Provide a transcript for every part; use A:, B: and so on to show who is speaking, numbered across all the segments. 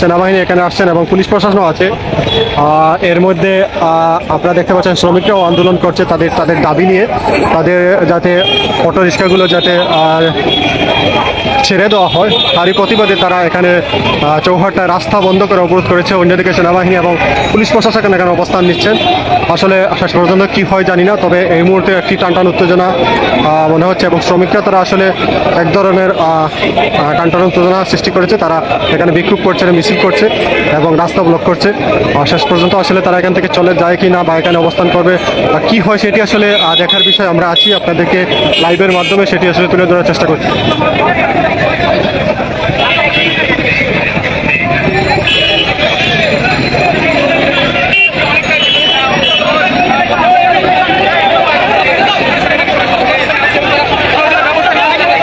A: সেনাবাহিনী এখানে আসছেন এবং পুলিশ প্রশাসনও আছে। এর মধ্যে আপনারা দেখতে পাচ্ছেন শ্রমিকরাও আন্দোলন করছে তাদের তাদের দাবি নিয়ে। তাদের যাতে অটো রিক্সাগুলো যাতে ছেড়ে দেওয়া হয়, তারই প্রতিবাদে তারা এখানে চৌহাট্টায় রাস্তা বন্ধ করে অবরোধ করেছে। অন্যদিকে সেনাবাহিনী এবং পুলিশ প্রশাসন এখানে অবস্থান নিচ্ছেন। আসলে শেষ পর্যন্ত কী হয় জানি না, তবে এই মুহূর্তে একটি টানটান উত্তেজনা মনে হচ্ছে এবং শ্রমিকরা তারা আসলে এক ধরনের টানটান উত্তেজনা সৃষ্টি করেছে। তারা এখানে বিক্ষোভ করছে। মিছিল করছে এবং রাস্তা ব্লক করছে। শেষ পর্যন্ত আসলে তারা এখান থেকে চলে যায় কি না বা এখানে অবস্থান করবে বা কী হয় সেটি আসলে দেখার বিষয়। আমরা আছি আপনাদেরকে লাইভের মাধ্যমে, সেটি আসলে তুলে ধরার চেষ্টা করছি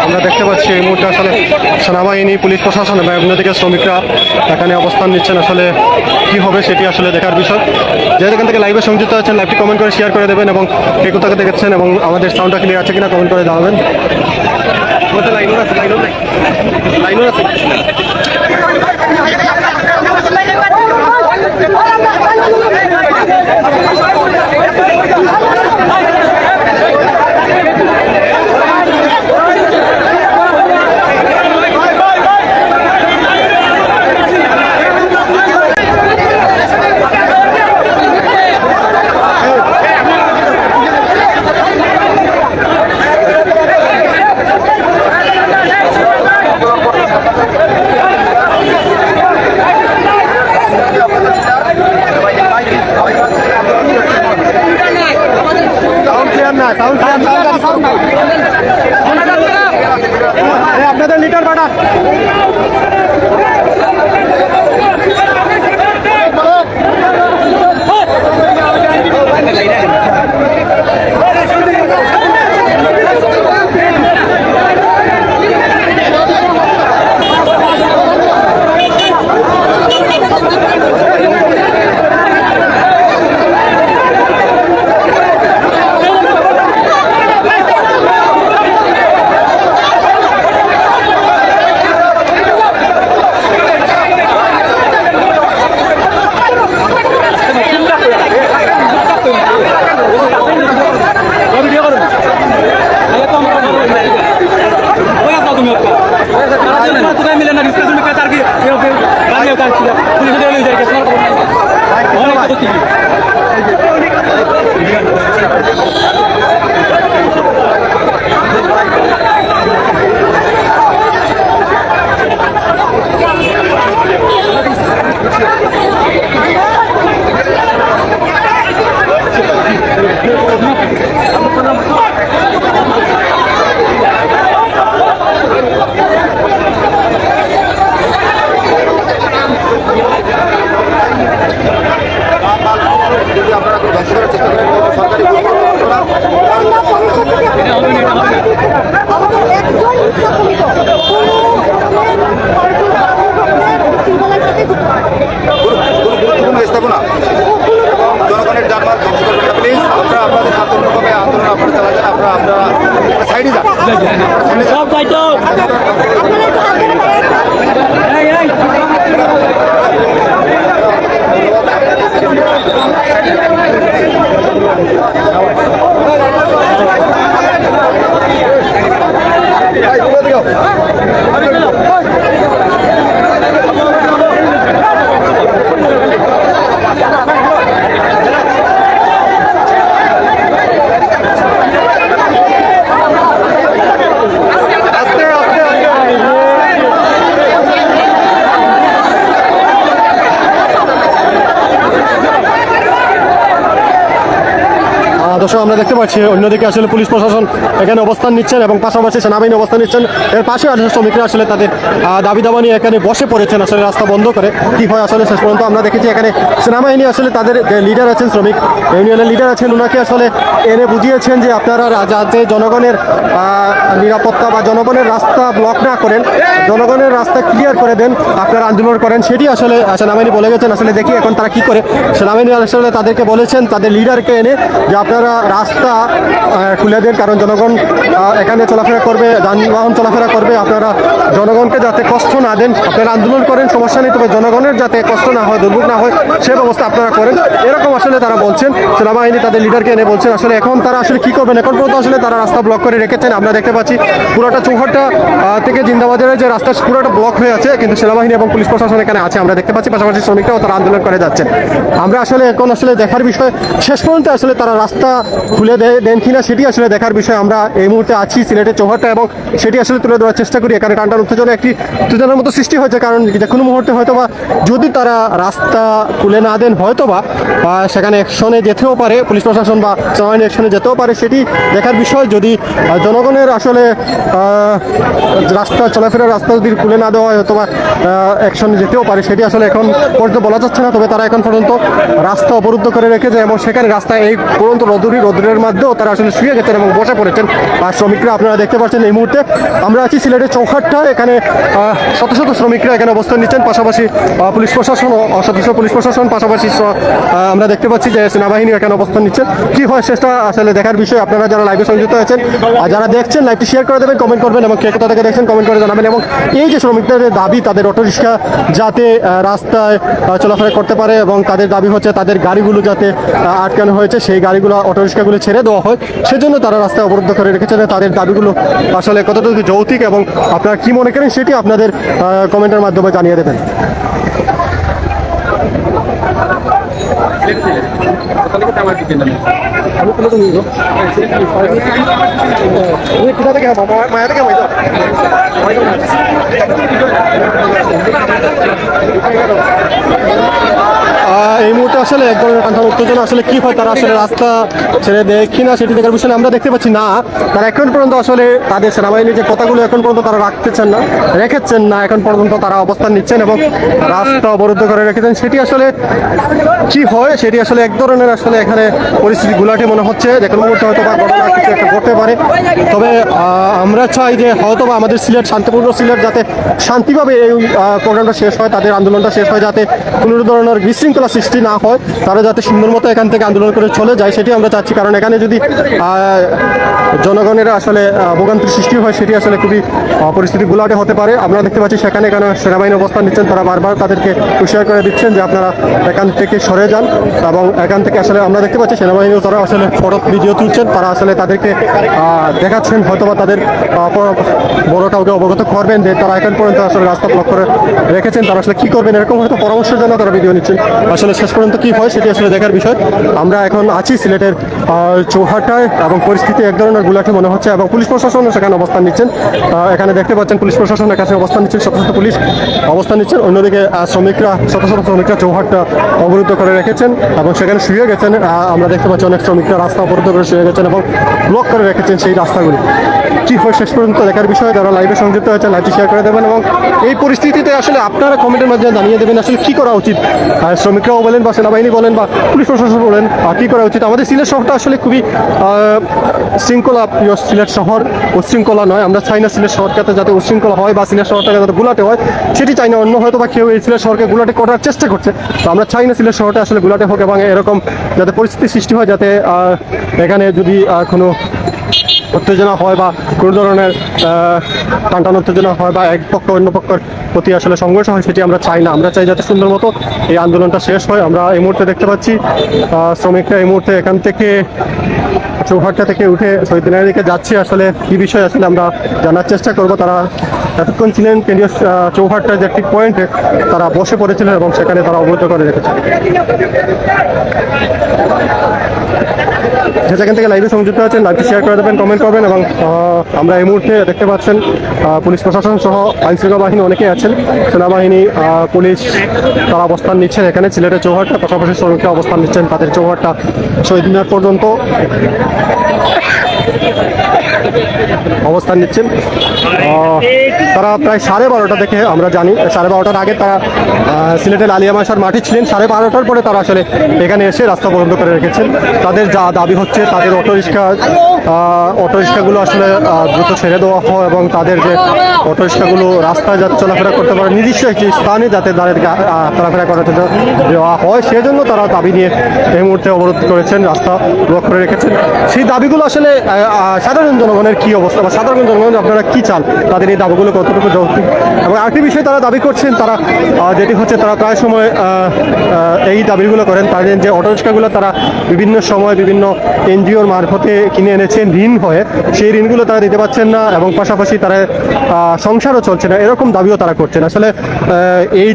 A: আমরা দেখতে পাচ্ছি এই মুহূর্তে আসলে সেনাবাহিনী পুলিশ প্রশাসন এবং থেকে শ্রমিকরা এখানে অবস্থান নিচ্ছেন। আসলে কি হবে সেটি আসলে দেখার বিষয়। যেহেতু যেখান থেকে লাইভে সংযুক্ত আছেন, লাইভটি কমেন্ট করে শেয়ার করে দেবেন এবং কে কোথাকে দেখেছেন এবং আমাদের সাউন্ডটা ক্লিয়ার আছে কিনা কমেন্ট করে জানাবেন। লাইনুর আছে লাইনুর লাইনুর আছে। আপনাদের লিটার পাঠান
B: কোথায় মিলে না ডিসকাশন করে তার কি বানিয়ে তার কি পুলিশ দিয়ে লই যায় কি তোমার খবর নাই অনেক কথা কি
C: যদি আপনারা কোনো ধ্বংস করার চেষ্টা করেন সরকারি
D: আমাদের একজন ইচ্ছাকৃত
C: গুরুত্বপূর্ণ স্থাপনা জনগণের জানমাল ধ্বংস করবেন না প্লিজ আপনারা আপনাদের আন্দোলনভাবে আন্দোলন আপনারা চালাচ্ছেন আপনারা আপনারা সাইডে যান সাইডে যান
A: 两万 দর্শক আমরা দেখতে পাচ্ছি, অন্যদিকে আসলে পুলিশ প্রশাসন এখানে অবস্থান নিচ্ছেন এবং পাশাপাশি সেনাবাহিনী অবস্থান নিচ্ছেন। এর পাশে আসলে শ্রমিকরা আসলে তাদের দাবি দাবা নিয়ে এখানে বসে পড়েছেন, আসলে রাস্তা বন্ধ করে। কি হয় আসলে শেষ পর্যন্ত আমরা দেখেছি এখানে সেনাবাহিনী আসলে তাদের লিডার আছেন, শ্রমিক ইউনিয়নের লিডার আছেন। ওনাকে আসলে এনে বুঝিয়েছেন যে আপনারা যাতে জনগণের নিরাপত্তা বা জনগণের রাস্তা ব্লক না করেন, জনগণের রাস্তা ক্লিয়ার করে দেন, আপনারা আন্দোলন করেন, সেটি আসলে সেনাবাহিনী বলে গেছেন। আসলে দেখি এখন তারা কি করে। সেনাবাহিনী আসলে তাদেরকে বলেছেন, তাদের লিডারকে এনে যে আপনারা রাস্তা খুলে দেন কারণ জনগণ এখানে চলাফেরা করবে যানবাহন চলাফেরা করবে আপনারা জনগণকে যাতে কষ্ট না দেন আপনারা আন্দোলন করেন সমস্যা নেই তবে জনগণের যাতে কষ্ট না হয় দুর্ভোগ না হয় সে ব্যবস্থা আপনারা করেন। এরকম আসলে তারা বলছেন সেনাবাহিনী তাদের লিডারকে এনে বলছেন আসলে এখন তারা আসলে কি করবেন? এখন পর্যন্ত আসলে তারা রাস্তা ব্লক করে রেখেছেন আমরা দেখতে পাচ্ছি পুরোটা চৌহাট্টা আহ, থেকে জিন্দাবাজারের যে রাস্তা পুরোটা ব্লক হয়ে আছে কিন্তু সেনাবাহিনী এবং পুলিশ প্রশাসন এখানে আছে আমরা দেখতে পাচ্ছি পাশাপাশি শ্রমিকরাও তারা আন্দোলন করে যাচ্ছেন। আমরা আসলে এখন আসলে দেখার বিষয় শেষ পর্যন্ত আসলে তারা রাস্তা খুলে দে- দেন কিনা সেটি আসলে দেখার বিষয়। আমরা এই মুহূর্তে আছি সিলেটের চৌহাট্টা এবং সেটি আসলে তুলে ধরার চেষ্টা করি। এখানে টানটান উত্তেজনা একটি উত্তেজনার মতো সৃষ্টি হয়েছে। কারণ যে কোনো মুহূর্তে হয়তো বা যদি তারা রাস্তা খুলে না দেন হয়তো বা সেখানে অ্যাকশনে যেতেও পারে, পুলিশ প্রশাসন বা সেনাবাহিনী অ্যাকশনে যেতেও পারে, সেটি দেখার বিষয়। যদি জনগণের আসলে রাস্তা চলাফেরার রাস্তা যদি খুলে না দেওয়া হয় হয়তো বা অ্যাকশনে যেতেও পারে, সেটি আসলে এখন পর্যন্ত বলা যাচ্ছে না। তবে তারা এখন পর্যন্ত রাস্তা অবরুদ্ধ করে রেখেছে এবং সেখানে রাস্তায় এই পর্যন্ত রোদুরি রোদ্রের মধ্যেও তারা আসলে শুয়ে গেছেন এবং বসে পড়েছেন। আর শ্রমিকরা আপনারা দেখতে পাচ্ছেন এই মুহূর্তে। আমরা আছি সিলেটের চৌহাট্টা এখানে শত শত শ্রমিকরা এখানে অবস্থান নিচ্ছেন। পাশাপাশি পুলিশ প্রশাসন ও সদস্য পুলিশ প্রশাসন, পাশাপাশি আমরা দেখতে পাচ্ছি যে সেনাবাহিনী এখানে অবস্থান নিচ্ছেন। কি হয় সেটা আসলে দেখার বিষয়। আপনারা যারা লাইভে সংযুক্ত আছেন আর যারা দেখছেন, লাইভটি শেয়ার করে দেবেন কমেন্ট করবেন এবং কে কোথা থেকে দেখছেন কমেন্ট করে জানাবেন। এবং এই যে শ্রমিকদের দাবি, তাদের অটোরিক্সা যাতে রাস্তায় চলাফেরা করতে পারে এবং তাদের দাবি হচ্ছে তাদের গাড়িগুলো যাতে আটকানো হয়েছে, সেই গাড়িগুলো অটোরিক্সাগুলো ছেড়ে দেওয়া হয়, সেজন্য তারা রাস্তায় অবরুদ্ধ করে রেখেছেন তাদের দাবিগুলো আসলে কতটুকু যৌতিক এবং আপনারা কি মনে করেন সেটি আপনাদের কমেন্টের মাধ্যমে জানিয়ে দেবেন। এই মুহূর্তে আসলে এক ধরনের টানটান উত্তেজনা আসলে কি হয়? তারা আসলে রাস্তা ছেড়ে দেয় কিনা সেটি দেখার বিষয়ে আমরা দেখতে পাচ্ছি না। তারা এখন পর্যন্ত আসলে তাদের সেনাবাহিনীর যে কথাগুলো এখন পর্যন্ত তারা রাখতেছেন না, রেখেছেন না, এখন পর্যন্ত তারা অবস্থান নিচ্ছেন এবং রাস্তা অবরুদ্ধ করে রেখেছেন। সেটি আসলে কি হয়? সেটি আসলে এক ধরনের আসলে এখানে পরিস্থিতি গুলাটে মনে হচ্ছে। যে কোনো মুহূর্তে হয়তো বা ঘটনা কিছু একটা ঘটতে পারে। তবে আমরা চাই যে হয়তো বা আমাদের সিলেট, শান্তিপূর্ণ সিলেট যাতে শান্তিভাবে এই প্রোগ্রামটা শেষ হয়, তাদের আন্দোলনটা শেষ হয়, যাতে কোনো ধরনের বিশৃঙ্খলা সৃষ্টি না হয় তারা যাতে সুন্দর মতো এখান থেকে আন্দোলন করে চলে যায় সেটি আমরা চাচ্ছি। কারণ এখানে যদি জনগণের আসলে ভোগান্তির সৃষ্টি হয় সেটি আসলে খুবই পরিস্থিতি গুলাটে হতে পারে। আমরা দেখতে পাচ্ছি সেখানে এখানে সেনাবাহিনী অবস্থান নিচ্ছেন তারা বারবার তাদেরকে হুঁশিয়ার করে দিচ্ছেন যে আপনারা এখান থেকে সরে যান। এবং এখান থেকে আসলে আমরা দেখতে পাচ্ছি সেনাবাহিনীও তারা আসলে ফটো ভিডিও তুলছেন তারা আসলে তাদেরকে দেখাচ্ছেন হয়তোবা তাদের আহ, প- বড় কাউকে অবগত করবেন যে তারা এখন পর্যন্ত আসলে রাস্তা ব্লক করে রেখেছেন তারা আসলে কী করবেন এরকম হয়তো পরামর্শের জন্য তারা ভিডিও নিচ্ছেন। আসলে শেষ পর্যন্ত কি হয় সেটি আসলে দেখার বিষয়। আমরা এখন আছি সিলেটের চৌহাটায় এবং পরিস্থিতি এক ধরনের গুলাটি মনে হচ্ছে এবং পুলিশ প্রশাসন সেখানে অবস্থান নিচ্ছেন। এখানে দেখতে পাচ্ছেন পুলিশ প্রশাসন কাছে অবস্থান নিচ্ছেন শত শত পুলিশ অবস্থান নিচ্ছেন। অন্যদিকে শ্রমিকরা শত শত শ্রমিকরা চৌহাটটা অবরুদ্ধ করে রেখেছেন এবং সেখানে শুয়ে গেছেন। আমরা দেখতে পাচ্ছি অনেক শ্রমিকরা রাস্তা অবরুদ্ধ করে শুয়ে গেছেন এবং ব্লক করে রেখেছেন সেই রাস্তাগুলি। কি হয় শেষ পর্যন্ত দেখার বিষয়, যারা লাইভে সংযুক্ত হয়েছেন লাইভটি শেয়ার করে দেবেন এবং এই পরিস্থিতিতে আসলে আপনারা কমেন্টের মাধ্যমে জানিয়ে দেবেন আসলে কি করা উচিত। শ্রমিকরাও বলেন বা সেনাবাহিনী বলেন বা পুলিশ প্রশাসন বলেন কি করা উচিত? আমাদের সিলেট শহরটা আসলে খুবই শৃঙ্খলা প্রিয় সিলেট শহর উচ্ছৃঙ্খলা নয়। আমরা চাই না সিলেট শহরটাতে যাতে উচ্ছৃঙ্খলা হয় বা সিলেট শহরটাকে যাতে গুলাটে হয়। সেটি চাই না, অন্য হয়তো বা কেউ এই সিলেট শহরকে গুলাটে করার চেষ্টা করছে। তো আমরা চাই না সিলেট শহরটা আসলে গুলাটে হোক এবং এরকম যাতে পরিস্থিতি সৃষ্টি হয় যাতে এখানে যদি কোনো উত্তেজনা হয় বা কোনো ধরনের টানটান উত্তেজনা হয় বা এক পক্ষ অন্য পক্ষের প্রতি আসলে সংঘর্ষ হয় সেটি আমরা চাই না। আমরা চাই যাতে সুন্দর মতো এই আন্দোলনটা শেষ হয়। আমরা এই মুহূর্তে দেখতে পাচ্ছি শ্রমিকরা এই মুহূর্তে এখান থেকে চৌহাট্টা থেকে উঠে শহীদ মিনারের দিকে যাচ্ছে। আসলে কি বিষয় আসলে আমরা জানার চেষ্টা করব তারা এতক্ষণ ছিলেন কেন্দ্রীয় আহ, চৌহাট্টার যে একটি পয়েন্টে তারা বসে পড়েছিলেন এবং সেখানে তারা অবরুদ্ধ করে রেখেছে। যেখান থেকে লাইভে সংযুক্ত আছেন লাইভটি শেয়ার করে দেবেন কমেন্ট করবেন এবং আহ, আমরা এই মুহূর্তে দেখতে পাচ্ছেন পুলিশ প্রশাসন সহ আইনশৃঙ্খলা বাহিনী অনেকেই আছেন। সেনাবাহিনী পুলিশ তারা অবস্থান নিচ্ছেন এখানে সিলেটের চৌহাটটা পাশাপাশি শ্রমিকরা অবস্থান নিচ্ছেন তাদের চৌহাটটা শহীদ মিনার পর্যন্ত। অবস্থান নিচ্ছেন। তারা প্রায় সাড়ে বারোটা থেকে আমরা জানি, সাড়ে বারোটার আগে তারা সিলেটের আলিয়া মাসার মাঠে ছিলেন। সাড়ে বারোটার পরে তারা আসলে এখানে এসে রাস্তা বন্ধ করে রেখেছেন। তাদের যা দাবি হচ্ছে, তাদের অটোরিক্সা অটোরিক্সাগুলো আসলে দ্রুত ছেড়ে দেওয়া হয় এবং তাদের যে অটোরিক্সাগুলো রাস্তায় যাতে চলাফেরা করতে পারে নির্দিষ্ট একটি স্থানে যাতে তাদেরকে চলাফেরা জন্য দেওয়া হয়, সেজন্য তারা দাবি নিয়ে এই মুহূর্তে অবরোধ করেছেন, রাস্তা ব্লক করে রেখেছেন। সেই দাবিগুলো আসলে সাধারণ জনগণের কি অবস্থা বা সাধারণ জনগণ, আপনারা কি চান? তাদের এই দাবিগুলো কতটুকু যৌক্তিক এবং আরেকটি বিষয় তারা দাবি করছেন, তারা যেটি হচ্ছে তারা প্রায় সময় এই দাবিগুলো করেন। তাদের যে অটোরিক্সাগুলো তারা বিভিন্ন সময় বিভিন্ন এনজিওর মারফতে কিনে এনেছেন ঋণ হয়ে। সেই ঋণগুলো তারা দিতে পারছেন না এবং পাশাপাশি তারা সংসারও চলছে না। এরকম দাবিও তারা করছেন। আসলে এই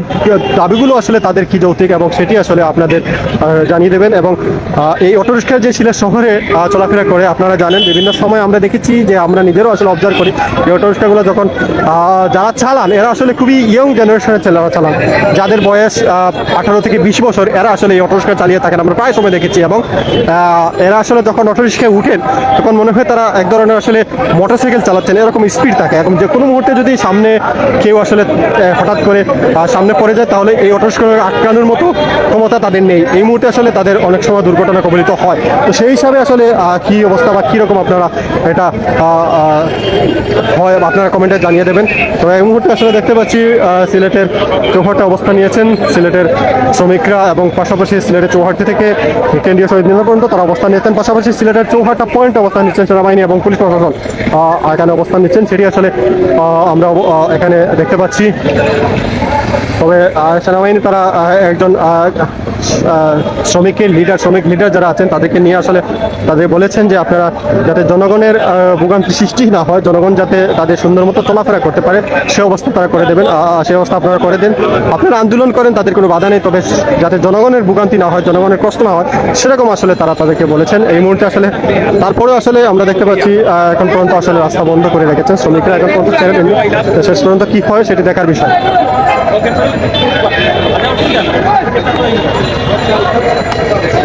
A: দাবিগুলো আসলে তাদের কি যৌক্তিক এবং সেটি আসলে আপনাদের জানিয়ে দেবেন। এবং এই অটোরিক্সা যে সিলেট শহরে চলাফেরা করে, আপনারা জানেন বিভিন্ন সময় আমরা দেখেছি যে আমরা নিজেরও আসলে অবজার্ভ করি যে অটোরিক্সাগুলো যখন যারা চালান, এরা আসলে খুবই ইয়ং জেনারেশনের ছেলেরা চালান। যাদের বয়স আঠারো থেকে বিশ বছর, এরা আসলে এই অটোরিক্সা চালিয়ে থাকেন। আমরা প্রায় সময় দেখেছি এবং এরা আসলে যখন অটোরিক্সায় উঠেন, তখন মনে হয় তারা এক ধরনের আসলে মোটরসাইকেল চালাচ্ছেন, এরকম স্পিড থাকে। এবং যে কোনো মুহূর্তে যদি সামনে কেউ আসলে হঠাৎ করে সামনে পড়ে যায়, তাহলে এই অটোরিক্সা আটকানোর মতো ক্ষমতা তাদের নেই। এই মুহূর্তে আসলে তাদের অনেক সময় দুর্ঘটনা কবলিত হয়। তো সেই হিসাবে আসলে কি অবস্থা বা কীরকম আপনারা এটা হয় আপনারা কমেন্টে জানিয়ে দেবেন। তো এই মুহূর্তে আসলে দেখতে পাচ্ছি সিলেটের চৌহাটে অবস্থান নিয়েছেন সিলেটের শ্রমিকরা এবং পাশাপাশি সিলেটের চৌহাট্টি থেকে কেন্দ্রীয় শহীদ মিনার পর্যন্ত তারা অবস্থান নিয়েছেন। পাশাপাশি সিলেটের চৌহাট্টা পয়েন্ট অবস্থান নিচ্ছেন সেনাবাহিনী এবং পুলিশ প্রশাসন। এখানে অবস্থান নিচ্ছেন, সেটি আসলে আমরা এখানে দেখতে পাচ্ছি। তবে সেনাবাহিনী তারা একজন শ্রমিকের লিডার শ্রমিক লিডার যারা আছেন, তাদেরকে নিয়ে আসলে তাদের বলেছেন যে আপনারা যাতে জনগণের ভোগান্তি সৃষ্টি না হয়, জনগণ যাতে তাদের সুন্দর মতো চলাফেরা করতে পারে, সে অবস্থা তারা করে দেবেন। সে অবস্থা আপনারা করে দেন। আপনারা আন্দোলন করেন, তাদের কোনো বাধা নেই, তবে যাতে জনগণের ভোগান্তি না হয়, জনগণের কষ্ট না হয়, সেরকম আসলে তারা তাদেরকে বলেছেন। এই মুহূর্তে আসলে তারপরে আসলে আমরা দেখতে পাচ্ছি এখন পর্যন্ত আসলে রাস্তা বন্ধ করে রেখেছেন শ্রমিকরা। এখন পর্যন্ত ছেড়ে দেননি। তো শেষ পর্যন্ত কী হয়, সেটি দেখার বিষয়। ちょっと待ってください。